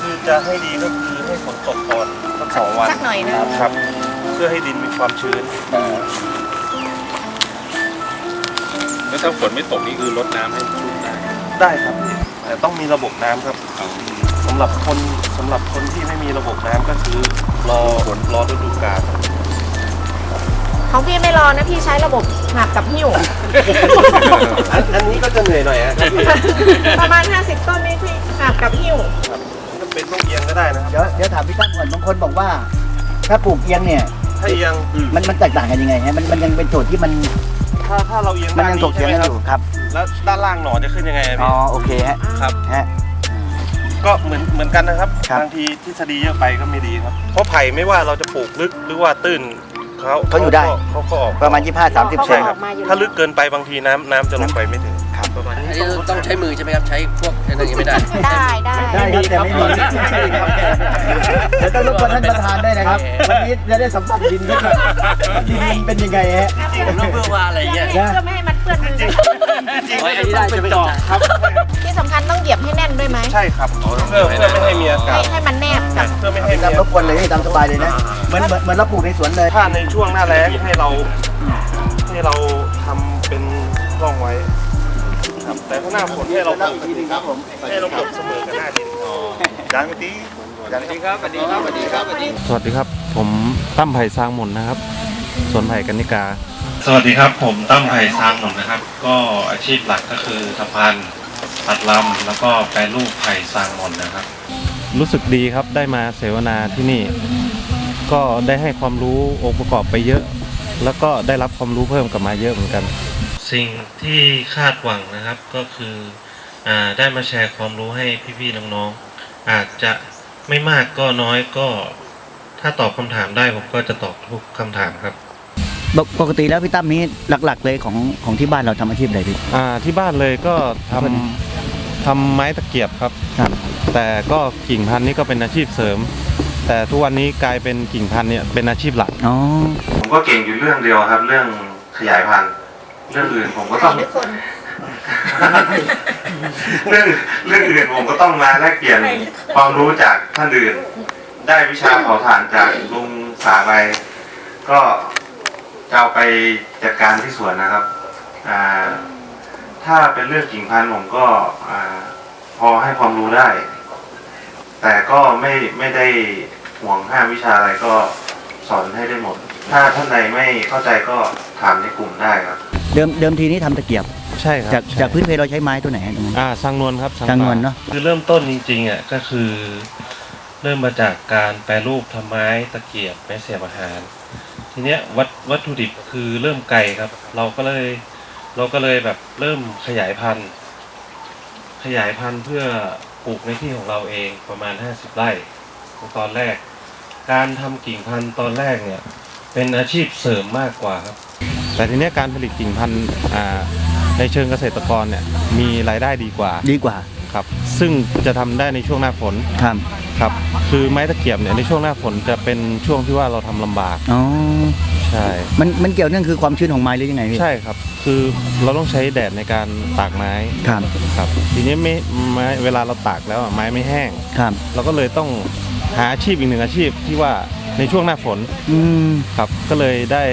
คือจะให้ดีก็คือให้ฝนตกก่อนสักสองวันสักหน่อยนะครับ เพื่อให้ดินมีความชื้นแล้วถ้าฝนไม่ตกนี่คือลดน้ำให้ชุ่มได้ได้ครับพี่แต่ต้องมีระบบน้ำครับสำหรับคนสำหรับคนที่ไม่มีระบบน้ำก็คือรอฝนรอฤดูกาล ของพี่ไม่รอนะพี่ใช้ระบบหนักกับหิ้ว อันอันนี้ก็จะเหนื่อยหน่อยฮะครับพี่ประมาณ 50 ต้นนี่พี่หนักกับหิ้วถ้าเป็นต้องเอียงก็ได้นะครับ เดี๋ยวเดี๋ยวถามพี่ตั้มก่อนบางคนบอกว่า ถ้าปลูกเอียงเนี่ย ถ้าเอียงมันมันแตกต่างกันยังไงฮะมันมันยังเป็นโจทย์ที่มันถ้าถ้าเราเอียงมันด้านยังนี้ถกเถียงใช่ไหมกันคอรับยู่ครับแล้วด้านล่างหนอนจะขึ้นยังไงอะอ๋อพี่โอเคฮะครับ ฮะ ก็เหมือนเหมือนกันนะครับครับ บางทีทฤษฎีเยอะไปก็ไม่ดีครับ เพราะไผ่ไม่ว่าเราจะปลูกลึกหรือว่าตื้น เขาเขาอยู่ได้ก็เขาก็ออกประมาณ 25 30เซใช่นครับ ถ้าลึกเกินไปบางทีน้ำน้ำจะลงไปไม่ถึงครับ ประมาณอันนี้นี้ต้องใช้มือใช่ไหมครับ ใช้พวกอะไรอย่างนี้ไม่ได้ ได้ได้ได้ครับแต่ไม่มีเดี๋ยวต้องรบกวนท่านประธานด้วยนะครับ วันนี้จะได้สัมผัสดินด้วยครับว่าดินมันเป็นยังไงฮะผมต้องเพื่อว่าอะไรเงี้ย เพื่อไม่ให้มันเปื้อนมือโอ้ยอันนี้ได้ใช่ไหมครับครับ ที่สำคัญต้องเหยียบให้แน่นด้วยไหมใช่ครับเพื่อเพื่อไม่ให้มีอากาให้ศให้มันแนบกับเพื่อไม่ให้ให้มีตามรบกวนเลยให้ตามสบายเลยนะเหมือนเหมือนเหมือนเราปลูกในสวนเลย ถ้าในช่วงหน้าแล้งให้เราให้เราทำเป็นร่องไว้ครับแต่ถ้าหน้าฝนให้เราปลูกให้เราปลูกเสมอกับหน้าดินจานตีจานตีครับสวัสดีครับสวัสดีครับ สวัสดีสวัสดีครับ ผมตั้มไผ่ซางหมุนนะครับ สวนไผ่กันนิกา สวัสดีครับ ผมตั้มไผ่ซางหนมนะครับ ก็อาชีพหลักก็คือทำพันธุ์ตัดลำแล้วก็แปรรูปไผ่ซางหมนนะครับ รู้สึกดีครับได้มาเสวนาที่นี่ ก็ได้ให้ความรู้องค์ประกอบไปเยอะ แล้วก็ได้รับความรู้เพิ่มกลับมาเยอะเหมือนกัน สิ่งที่คาดหวังนะครับก็คืออาได้มาแชร์ความรู้ให้พี่ๆน้องๆอาจจะไม่มากก็น้อยก็ ถ้าตอบคำถามได้ผมก็จะตอบทุกคำถามครับ ปกปกติแล้วพี่ตั้มนี้หลัก ๆ เลยของของที่บ้านเราทำอาชีพอะไรพี่ อ่าที่บ้านเลยก็ทำทำไม้ตะเกียบครับ ครับ แต่ก็กิ่งพันธุ์นี่ก็เป็นอาชีพเสริม แต่ทุกวันนี้กลายเป็นกิ่งพันธุ์เนี่ยเป็นอาชีพหลัก อ๋อ ผมก็เก่งอยู่เรื่องเดียวครับ เรื่องขยายพันธุ์เรื่องอื่นผมก็ต้อง ทุกคน เรื่องเรื่องอื่นผมก็ต้องมาแลกเปลี่ยนความรู้จากท่านอื่น ได้วิชาเผาถ่านจากลุงสาไปก็ จะเอาไปจัดการที่สวนนะครับอ่าถ้าเป็นเรื่องกิ่งพันธุ์ผมก็อ่าพอให้ความรู้ได้ แต่ก็ไม่ไม่ได้ห่วงห้ามวิชาอะไรก็สอนให้ได้หมด ถ้าท่านใดไม่เข้าใจก็ถามในกลุ่มได้ครับ เดิมเดิมทีนี้ทำตะเกียบใช่ครับจากใช่จากพื้นเพเราใช้ไม้ตัวไหนฮะตรงนั้นอ่าสร้างนวลครับจางนวลเนาะคือเริ่มต้นจริงๆอะก็คือ เริ่มมาจากการแปรรูปทำไม้ตะเกียบไม้เสียบอาหาร ทีเนี้ยวัตวัตถุดิบคือเริ่มไกลครับ เราก็เลยเราก็เลยแบบเริ่มขยายพันธุ์ ขยายพันธุ์เพื่อปลูกในที่ของเราเองประมาณ 50 ไร่ตอนแรก การทำกิ่งพันธุ์ตอนแรกเนี่ย เป็นอาชีพเสริมมากกว่าครับ แต่ทีเนี้ยการผลิตกิ่งพันธุ์อ่าในเชิงเกษตรกรเนี่ยมีรายได้ดีกว่าดีกว่าครับ ซึ่งจะทำได้ในช่วงหน้าฝนครับ ครับ คือไม้ตะเกียบเนี่ยในช่วงหน้าฝนจะเป็นช่วงที่ว่าเราทำลำบากอ๋อ ใช่ มันมันเกี่ยวเนื่องคือความชื้นของไม้หรือยังไงพี่ ใช่ครับ คือเราต้องใช้แดดในการตากไม้ครับ ครับ ทีนี้ไม่ไม้เวลาเราตากแล้วอะไม้ไม่แห้ง ครับ เราก็เลยต้องหาอาชีพอีกหนึ่งอาชีพที่ว่าในช่วงหน้าฝนอืมครับ ก็เลยได้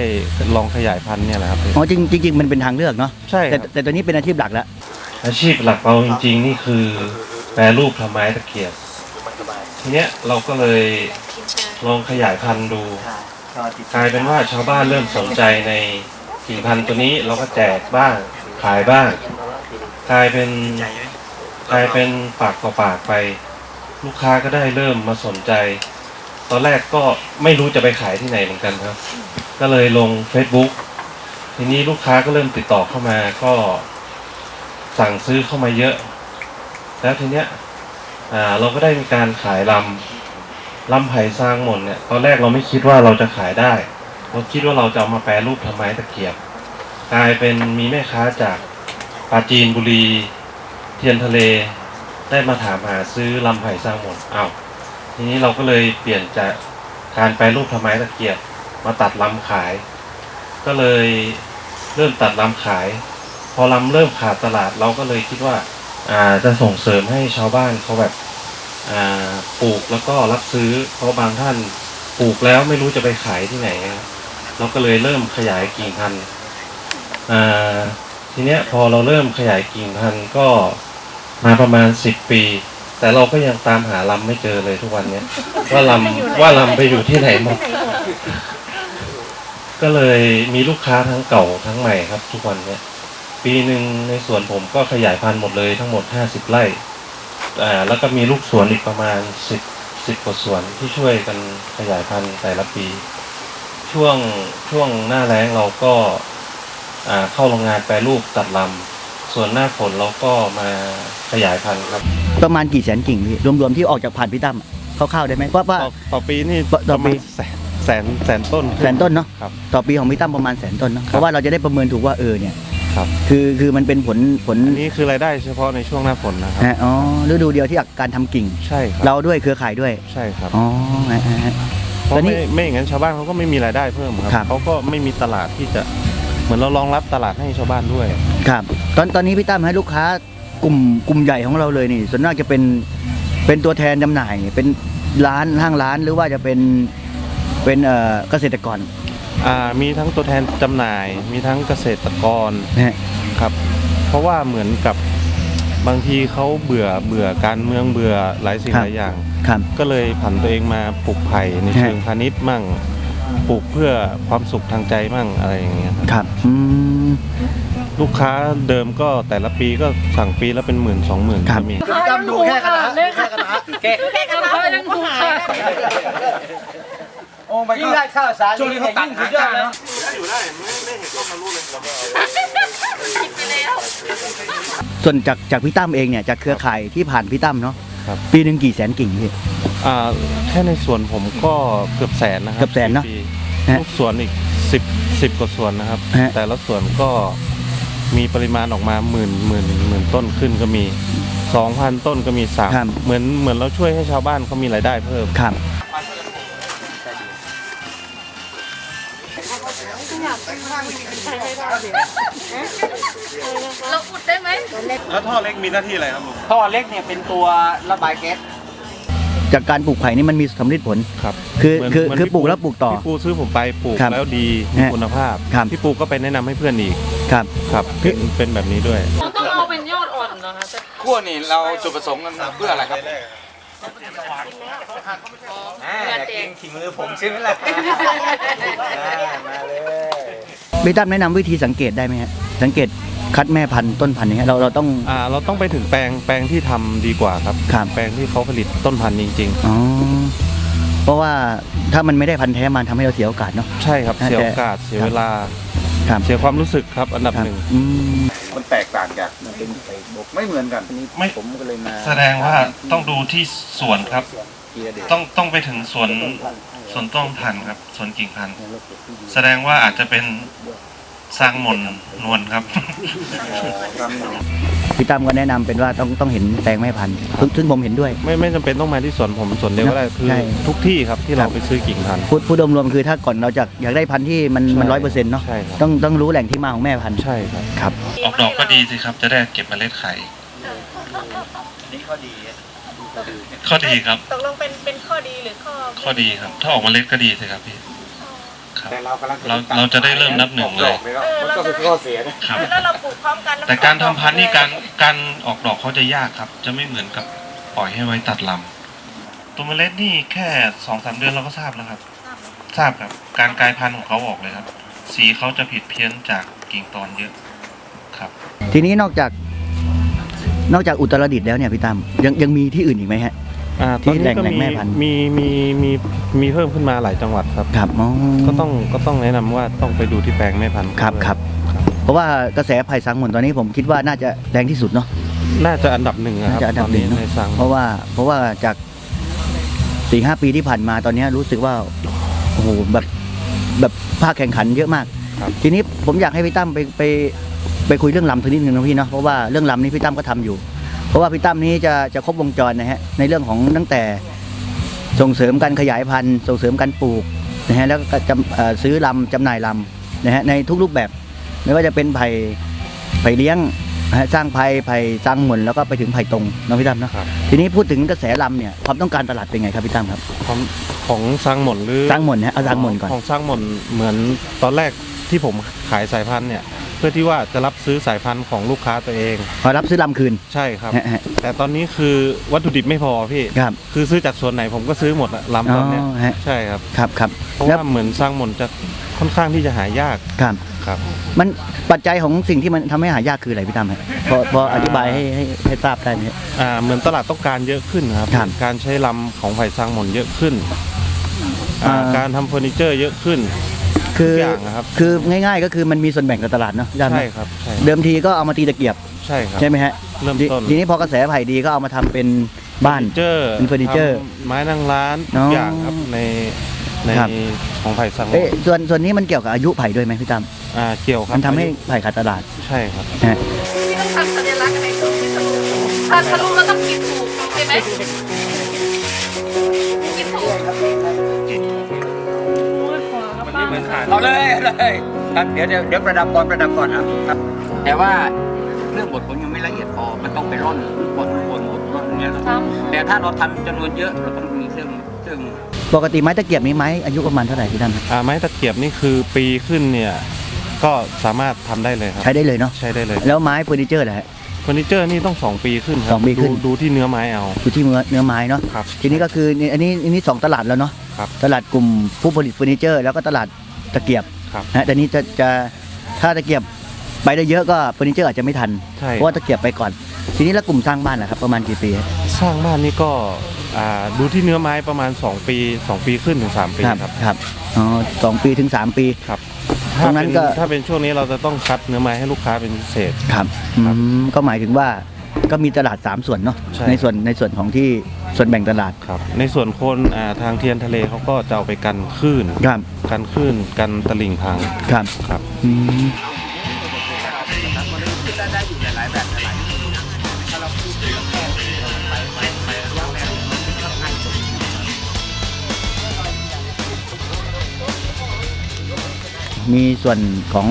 ลองขยายพันธุ์เนี่ยแหละครับ อ๋อจริงจริงๆมันเป็นทางเลือกเนาะใช่คแต่รับ แต่ตอนนี้เป็นอาชีพหลักแล้ว อาชีพหลักเราจริงๆ นี่คือแปรรูปทำไม้ตะเกียบ ทีเนี้ยเราก็เลยลองขยายพันธุ์ดูกลายเป็นว่าชาวบ้านเริ่มสนใจในกิ่งพันธุ์ตัวนี้เราก็แจกบ้างขายบ้างกลายเป็นกลายเป็นปากต่อปากไป ลูกค้าก็ได้เริ่มมาสนใจ ตอนแรกก็ไม่รู้จะไปขายที่ไหนเหมือนกันครับ ก็เลยลง Facebook ทีนี้ลูกค้าก็เริ่มติดต่อเข้ามาก็สั่งซื้อเข้ามาเยอะ แล้วทีเนี้ย อ่าเราก็ได้มีการขายลำลำไผ่สร้างหมดเนี่ยตอนแรกเราไม่คิดว่าเราจะขายได้ เราคิดว่าเราจะเอามาแปรรูปทำไม้ตะเกียบ กลายเป็นมีแม่ค้าจากปราจีนบุรี เทียนทะเล ได้มาถามหาซื้อลำไผ่สร้างหมดอ้าวทีนี้เราก็เลยเปลี่ยนจากการแปรรูปทำไม้ตะเกียบ มาตัดลำขาย ก็เลยเริ่มตัดลำขาย พอลำเริ่มขาดตลาดเราก็เลยคิดว่า จะส่งเสริมให้ชาวบ้านเขาแบบอ่าปลูกแล้วก็รับซื้อเพราะบางท่านปลูกแล้วไม่รู้จะไปขายที่ไหนครับเราก็เลยเริ่มขยายกิ่งพันธุ์อ่าทีเนี้ยพอเราเริ่มขยายกิ่งพันธุ์ก็มาประมาณสิบปี แต่เราก็ยังตามหาลำไม่เจอเลยทุกวันเนี้ยว่าลำว่าลำไปอยู่ที่ไหนหมดก็เลยมีลูกค้าทั้งเก่าทั้งใหม่ครับทุกวันเนี้ย ปีหนึ่งในสวนผมก็ขยายพันธุ์หมดเลยทั้งหมดห้าสิบไร่อ่าแล้วก็มีลูกสวนอีกประมาณสิบสิบกว่าสวนที่ช่วยกันขยายพันธุ์แต่ละปี ช่วงช่วงหน้าแล้งเราก็อ่าเข้าโรงงานแปรรูปตัดลำส่วนหน้าฝนเราก็มาขยายพันธุ์ครับประมาณกี่แสนกิ่งพี่รวมๆที่ออกจากผ่านพี่ตั้มคร่าวๆได้ไหมว่าว่า ต่อต่อปีนี่ต่อต่อประมาปีณแสนแสนแสนต้น แสนต้นเนาะครับ ต่อปีของพี่ตั้มประมาณแสนต้นเนาะเพราะว่าเราจะได้ประเมินถูกว่าเออเนี่ย ครับ คือคือมันเป็นผลผลอันนี้คือรายได้เฉพาะในช่วงหน้าฝนนะครับ ฮะอ๋อฤดูเดียวที่การทำกิ่ง ใช่ครับเราด้วยเครือข่ายด้วย ใช่ครับอ๋อฮะฮะฮะ เพราะแล้วนี่ไม่ไม่อย่างนั้นชาวบ้านเขาก็ไม่มีรายได้เพิ่มคครัรับเขาก็ไม่มีตลาดที่จะเหมือนเรารองรับตลาดให้ชาวบ้านด้วย ครับ ตอนตอนนี้พี่ตั้มให้ลูกค้ากลุ่มกลุ่มใหญ่ของเราเลยนี่ ส่วนมากจะเป็นเป็นตัวแทนจำหน่าย เป็นร้านห้างร้านหรือว่าจะเป็นเป็นเอ่อเกษตรกร อ่ามีทั้งตัวแทนจำหน่าย มีทั้งเกษตรกรนะฮะ ครับ เพราะว่าเหมือนกับบางทีเขาเบื่อเบื่อการเมืองเบื่อหลายสิ่งหลายอย่าง ครับ ก็เลยผันตัวเองมาปลูกไผ่ในฮะ เชิงพาณิชย์มั่งปลูกเพื่อความสุขทางใจมั่งอะไรอย่างเงี้ยครับครับอืม ลูกค้าเดิมก็แต่ละปีก็สั่งปีละเป็นหมื่นสองหมื่นครับ ก็มีพี่ตั้มดูแค่กระทะแค่กระทะแกแค่กระทะยังถูกค่ะโอ้ยิ่งได้ข้าวสารช่วงนี้เขาตัดสุดยอดนะส่วนจากจากพี่ตั้มเองเนี่ยจากเครือข่ายที่ผ่านพี่ตั้มเนาะครับ ปีหนึ่งกี่แสนกิ่งพี่ อ่าแค่ในส่วนผมก็เกือบแสนนะครัเกือบแสนเนอะปีฮะลูกสวนอีกสิบสิบกว่าส่วนนะครับ ฮะ แต่ละส่วนก็มีปริมาณออกมาหมื่นหมื่นหมื่นต้นขึ้นก็มีสองพันต้นก็มีสามครับ เหมือนเหมือนเราช่วยให้ชาวบ้านเขามีรายได้เพิ่ม ครับ เราอุดได้ไหมแล้วท่อเล็กมีหน้าที่อะไรครับลุงท่อเล็กเนี่ยเป็นตัวระบายแก๊สจากการปลูกไผ่นี่มันมีสำลิดผล ครับ คือเหมืนคือเหมืนคือพี่ปลูกแล้วปลูกต่อ พี่ปูซื้อผมไปปลูกครับแล้วดีมีฮะคุณภาพ ครับ พี่ปูก็ไปแนะนำให้เพื่อนอีก ครับ ครับเป็นเป็นแบบนี้ด้วย เราต้องเอาเป็นยอดอ่อนเหรอคะจะขั้วนี่เราจุดประสงค์กันเพื่ออะไรครับเงินเองขี่มือผมใช่ไหมล่ะ พี่ตั้มแนะนำวิธีสังเกตได้ไหมฮะสังเกตคัดแม่พันธุ์ต้นพันธุ์อย่างเงี้ยเราเราต้อง อ่าเราต้องไปถึงแปลงแปลงที่ทำดีกว่าครับ ครับ แปลงที่เขาผลิตต้นพันธุ์จริง อ๋อเพราะว่าถ้ามันไม่ได้พันธุ์แท้มันทำให้เราเสียโอกาสเนาะ ๆ ใช่ครับฮะเสียแต่โอกาสเสียเวลาครับ เสียความรู้สึกครับอันดับครับหนึ่ง อืม มันแตกต่างจากมันเป็นไข่บกไม่เหมือนกันไม่ผมก็เลยมาแสดงว่าต้องดูที่สวนครับ ทีละเด็กต้องต้องไปถึงสวนสวนต้นพันธุ์ครับสวนกิ่งพันธุ์แสดงว่าอาจจะเป็นสร้างหมนนวลครับ พี่ตั้มก็แนะนำเป็นว่าต้องต้องเห็นแปลงแม่พันธุ์ซึ่งซึ่งผมเห็นด้วย ไม่ไม่จำเป็นต้องมาที่สวนผมสวนเดียวก็ได้คือใช่ทุกที่ครับที่คเรารับ ไปซื้อกิ่งพันธุ์ พูดพูดรวมๆคือถ้าก่อนเราจะอยากได้พันธุ์ที่มันมันร้อยเปอร์เซ็นต์เนาะใช่ครับ ต้องต้องรู้แหล่งที่มาของแม่พันธุ์ใช่ครับ ครับ ออกดอกก็ดีสิครับ จะได้เก็บเมล็ดไข่ ข้อดีครับ ตกลงเป็นเป็นข้อดีหรือข้อข้อดีครับ ถ้าออกเมล็ดก็ดีสิครับพี่ครับแต่เรากำลังเราเราจะได้เริ่มนับหนึ่งเลย เออมันเราก็จะคือข้อเสียนะครับ แล้วเราปลูกพร้อมกันล้วแต่การทำพันธุ์นี่การการออกดอกเขาจะยากครับ จะไม่เหมือนกับปล่อยให้ไว้ตัดลำตัวเมล็ดนี่แค่สองสามเดือนเราก็ทราบแล้วครับ ทราบครับ การกลายพันธุ์ของเขาออกเลยครับ สีเขาจะผิดเพี้ยนจากกิ่งตอนเยอะครับ ทีนี้นอกจาก นอกจากอุตรดิตถ์แล้วเนี่ยพี่ตั้มยังยังมีที่อื่นอีกไหมฮะ อ่าที่ตอนแหล่นี้งก็แหล่งมีแม่พันธุ์ มีมีมีมีเพิ่มขึ้นมาหลายจังหวัดครับ ครับอ๋อก็ต้องก็ต้องแนะนำว่าต้องไปดูที่แปลงแม่พันธุ์ครับครับ เพราะว่ากระแสไผ่สังหมุนตอนนี้ผมคิดว่าน่าจะแรงที่สุดเนาะ น่าจะอันดับหนึ่งอะครับน่าจะอันดับตอนนี้หนึ่งเนอะ ในสังเพราะว่าเพราะว่าจากสี่ห้าปีที่ผ่านมาตอนนี้รู้สึกว่าโอ้โหแบบแบบภาคแข่งขันเยอะมาก ครับ ทีนี้ผมอยากให้พี่ตั้มไปไปไปคุยเรื่องลำทีนิดนึงนะพี่เนาะเพราะว่าเรื่องลำนี้พี่ตั้มก็ทำอยู่ เพราะว่าพี่ตั้มนี้จะจะครบวงจรนะฮะในเรื่องของตั้งแต่ส่งเสริมการขยายพันธุ์ส่งเสริมการปลูกนะฮะแล้วก็จำซื้อลำจำหน่ายลำนะฮะในทุกรูปแบบ ไม่ว่าจะเป็นไผ่ไผ่เลี้ยง สร้างไผ่ไผ่สร้างหมุนแล้วก็ไปถึงไผ่ตรงเนาะพี่ตั้มเนาะครับ ทีนี้พูดถึงกระแสลำเนี่ยความต้องการตลาดเป็นไงครับพี่ตั้มครับของของสร้างหม่นหรือสร้างหมุนฮะเอาสร้างหมุนก่อนของสร้างหม่นเหมือนตอนแรกที่ผมขายสายพันธุ์เนี่ย เพื่อที่ว่าจะรับซื้อสายพันธุ์ของลูกค้าตัวเอง พอรับซื้อลำคืนใช่ครับ ฮะฮะแต่ตอนนี้คือวัตถุดิบไม่พอพี่ครับคือซื้อจากส่วนไหนผมก็ซื้อหมดอะลำตอนเนี้ยอ๋อฮะใช่ครับ ครับครับเพราะแล้วว่าเหมือนสร้างหม่นจะ ค่อนข้างที่จะหายากครับ ครับ มันปัจจัยของสิ่งที่มันทำให้หายากคืออะไรพี่ตั้มฮะพอพออธิบายให้ให้ให้ทราบได้ไหมฮะ อ่าเหมือนตลาดต้องการเยอะขึ้นครับ ครับการใช้ลำของไผ่สร้างหม่นเยอะขึ้นอ่าอ่า การทำเฟอร์นิเจอร์เยอะขึ้น คือทุกอย่างนะครับ คือง่ายๆก็คือมันมีส่วนแบ่งกับตลาดเนาะพี่ตั้มใช่เนอะครับใช่เดิมทีก็เอามาตีตะเกียบใช่ครับ ใช่ไหมฮะเริ่มทีต้นทีนี้พอกระแสไผ่ดีก็เอามาทำเป็นบ้านเจอร์เป็นเฟอร์นิเจอร์ไม้นั่งร้านอ๋ทุอกอย่างครับใน ในครับ ของไผ่สังเอ๊ะส่วนส่วนนี้มันเกี่ยวกับอายุไผ่ด้วยไหมพี่ตั้มอ่าเกี่ยวครับมันทำให้ไผ่ขาดตลาดใช่ครับฮะพี่ต้องทำสัญลักษณ์อะไรตรงที่ทะลุถ้าทะลุแล้วต้องกินถูกใช่ไหมกินถูกมันไม่เหมือนฐานเอาเลยเอาเลยครับเดี๋ยวเดี๋ยวเดี๋ยวประดับก่อนประดับก่อนครับครับ แต่ว่าเรื่องบทผมยังไม่ละเอียดพอมันต้องไปร่อนบทบทบทร่อนเนี่ยครับแต่ถ้าเราทำจำนวนเยอะเราต้องมีเครื่องเครื่อง ปกติไม้ตะเกียบนี้ไม้อายุประมาณเท่าไหร่พี่ตั้มครับอ่าไม้ตะเกียบนี่คือปีขึ้นเนี่ยก็สามารถทำได้เลยครับ ใช้ได้เลยเนาะใช้ได้เลยแล้วไม้เฟอร์นิเจอร์นะฮะเฟอร์นิเจอร์นี่ต้องสองปีขึ้นครัสองปีขึ้น ดูดูที่เนื้อไม้เอาอยู่ที่เนื้อเนื้อไม้เนาะครับ ทีนี้ก็คือนี่อันนี้อันนี้สองตลาดแล้วเนาะครับตลาดกลุ่มผู้ผลิตเฟอร์นิเจอร์ แล้วก็ตลาดตะเกียบครับ นะฮะแต่นี้จะจะถ้าตะเกียบไปได้เยอะก็เฟอร์นิเจอร์อาจจะไม่ทัน ใช่เพราะว่าตะเกียบไปก่อน ทีนี้แล้วกลุ่มสร้างบ้านล่ะครับประมาณกี่ปีฮะสร้างบ้านนี่ก็ อ่าดูที่เนื้อไม้ประมาณ 2 ปี 2 ปีขึ้นถึง 3 ปีครับ ครับอ๋อสองปีถึงสามปี ครับตรงนั้นก็ถ้าเป็นช่วงนี้เราจะต้องคัดเนื้อไม้ให้ลูกค้าเป็นพิเศษ ครับอืมก็หมายถึงว่าก็มีตลาด 3 ส่วนเนาะใช่ในส่วนในส่วนของที่ส่วนแบ่งตลาดครับ ในส่วนโคนอ่าทางเทียนทะเลเขาก็จะเอาไปกันคลื่น ครับกันคลื่นกันตลิ่งพังครับครับ อืม มีส่วนของ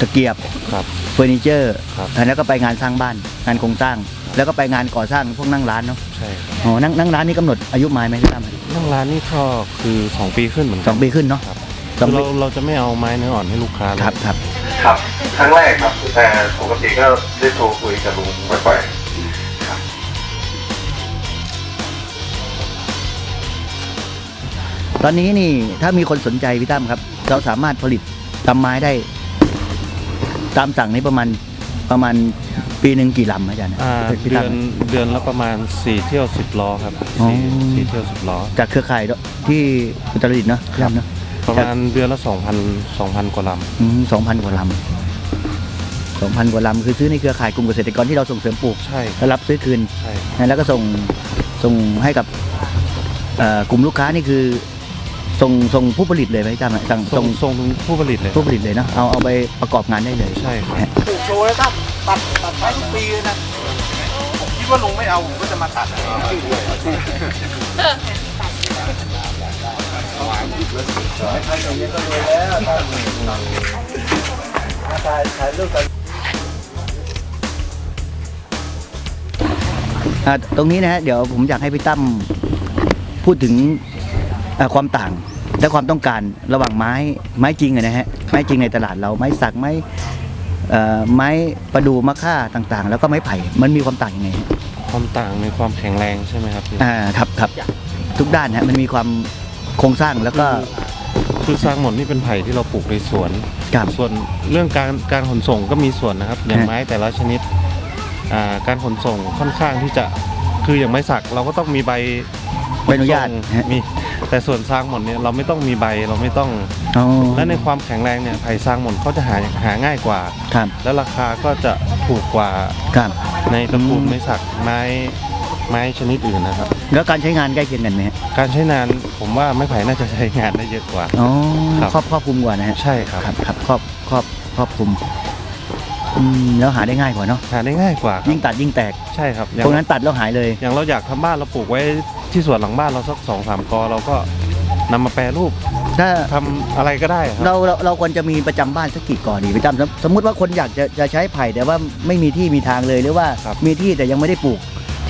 ตะเกียบครับ เฟอร์นิเจอร์ครับแล้วก็ไปงานสร้างบ้านงานโครงสร้าง แล้วก็ไปงานก่อสร้างพวกนั่งร้านเนาะใช่ครับอ๋อนั่งนั่งร้านนี่กำหนดอายุไม้ไหมพี่ตั้มนั่งร้านนี่ก็คือ2ปีขึ้นเหมือนสกัองปีขึ้นเนาะครับสองคือปีเราเราจะไม่เอาไม้เนื้ออ่อนให้ลูกค้าเลย ครับครับครับครั้งแรกครับแต่ปกติก็ได้โทรคุยกับลุงบ่อยตอนนี้นี่ถ้ามีคนสนใจพี่ตั้มครับ เราสามารถผลิต ตำไม้ได้ ตามสั่งนี้ประมาณประมาณปีหนึ่งกี่ลำอาจารย์อ่าพี่เดืตั้อม นเดือนละประมาณ 4 เที่ยว 10ล้อครับอ๋อ สี่สี่เที่ยว 10ล้อ จากเครือข่ายที่อุตรดิตถ์เนาะพี่ตั้มเนาะ ประมาณเดือนละ 2,000 2,000 กว่าลสองพันกว่าลำสองพันกว่าลำคือซื้อในเครือข่ายกลุ่มเกษตรกรที่เราส่งเสริมปลูกำใช่แล้วรับซื้อคืนใช่แล้วก็ส่งส่งให้กับเอ่อกลุ่มลูกค้านี่คือ ส่งส่งผู้ผลิตเลยไหมจ๊ะสั่งส่ส่งงส่งถึงผู้ผลิตเลย ผู้ผลิตเลยเนาะเอาเอาไปประกอบงานได้เลยใช่ครับ ปลูกโชว์แล้วครับตัดตัดไม้ทุกปีเลยนะผมคิดว่าลุงไม่เอาผมก็จะมาตัดนะอ่าตรงนี้นะฮะเดี๋ยวผมอยากให้พี่ตั้มพูดถึง อ่าความต่างและความต้องการระหว่างไม้ไม้จริงอะนะฮะไม้จริงในตลาดเราไม้สักไม้เอ่อไม้ประดูมะค่าต่างๆ แล้วก็ไม้ไผ่มันมีความต่างยังไงฮะความต่างในความแข็งแรงใช่ไหมครับพี่อ่าครับครับทุกด้านฮะมันมีความโครงสร้างแล้วก็คือสร้างหมดนี่เป็นไผ่ที่เราปลูกในสวนกับส่วนเรื่องการการขนส่งก็มีส่วนนะครับ อย่างฮะ ไม้แต่ละชนิดอ่าการขนส่งค่อนข้างที่จะคืออย่างไม้สักเราก็ต้องมีใบใบอนุญาตขส่งฮะมี แต่ส่วนสร้างหมดเนี่ยเราไม่ต้องมีใบเราไม่ต้อง อ๋อ และในความแข็งแรงเนี่ยไผ่สร้างหมดเขาจะหาหาง่ายกว่า ครับ และราคาก็จะถูกกว่าครับ ในตระกูลอืมไม้สักไม้ไม้ชนิดอื่นนะครับ แล้วการใช้งานใกล้เคียงกันไหมฮะการใช้งานผมว่าไม้ไผ่น่าจะใช้งานได้เยอะกว่า อ๋อครับ ครอบครอบคลุมกว่านะฮะ ใช่ครับครับครับครอบครอบครอบคลุมอืมแล้วหาได้ง่ายกว่าเนาะหาได้ง่ายกว่าครับยิ่งตัดยิ่งแตกใช่ครับอย่าตรงงนั้นตัดแล้วหายเลย อย่างเราอยากทำบ้านเราปลูกไว้ ที่สวนหลังบ้านเราสักสองสามกอเราก็นำมาแปรรูปถ้าทำอะไรก็ได้ครับ เราเราเราควรจะมีประจำบ้านสักกี่ก่อดีประจำสมสมมุติว่าคนอยากจะจะใช้ไผ่แต่ว่าไม่มีที่มีทางเลยหรือว่าครับ มีที่แต่ยังไม่ได้ปลูก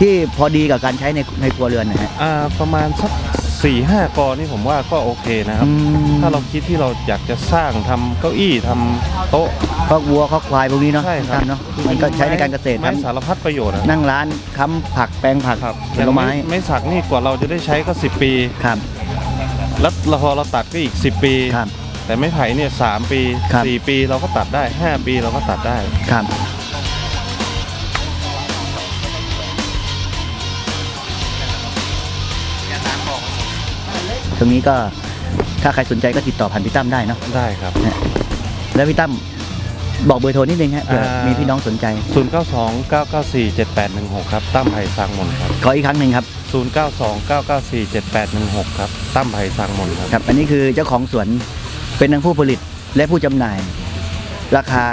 ที่พอดีกับการใช้ในในครัวเรือนนะฮะอ่าประมาณสัก สี่ห้ากอนี่ผมว่าก็โอเคนะครับอืมถ้าเราคิดที่เราอยากจะสร้างทำเก้าอี้ทำโต๊ะคอกวัวคอกควายพวกนี้เนาะใช่ครับเนาะมันก็ใช้ในการเกษตรไม้ทำสารพัดประโยชน์อะนั่งร้านค้ำผักแปลงผักครับผลไม้ไม้สักนี่กว่าเราจะได้ใช้ก็ 10 ปีครับแล้วเราพอเราตัดก็อีก 10 ปีครับแต่ไม้ไผ่เนี่ยสามปีครับสี่ปีเราก็ตัดได้ 5 ปีเราก็ตัดได้ครับ ตรงนี้ก็ถ้าใครสนใจก็ติดต่อผ่านพี่ตั้มได้เนาะได้ครับ แล้วพี่ตั้มบอกเบอร์โทรนิดนึงฮะเผื่ออ่ามี มีพี่น้องสนใจ 0 9 2 9 9 4 7 8 1 6 ครับ ตั้มไผ่สร้างมนครับ ขออีกครั้งหนึ่งครับ0 9 2 9 9 4 7 8 1 6 ครับ ตั้มไผ่สร้างมนครับ ครับ อันนี้คือเจ้าของสวนเป็นทั้งผู้ผลิตและผู้จำหน่าย ราคา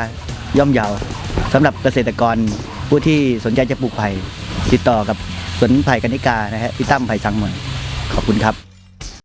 ย่อมเยาสำหรับเกษตรกรผู้ที่สนใจจะปลูกไผ่ติดต่อกับสวนไผ่กนิกานะฮะพี่ตั้มไผ่สังเหมือนขอบคุณครับ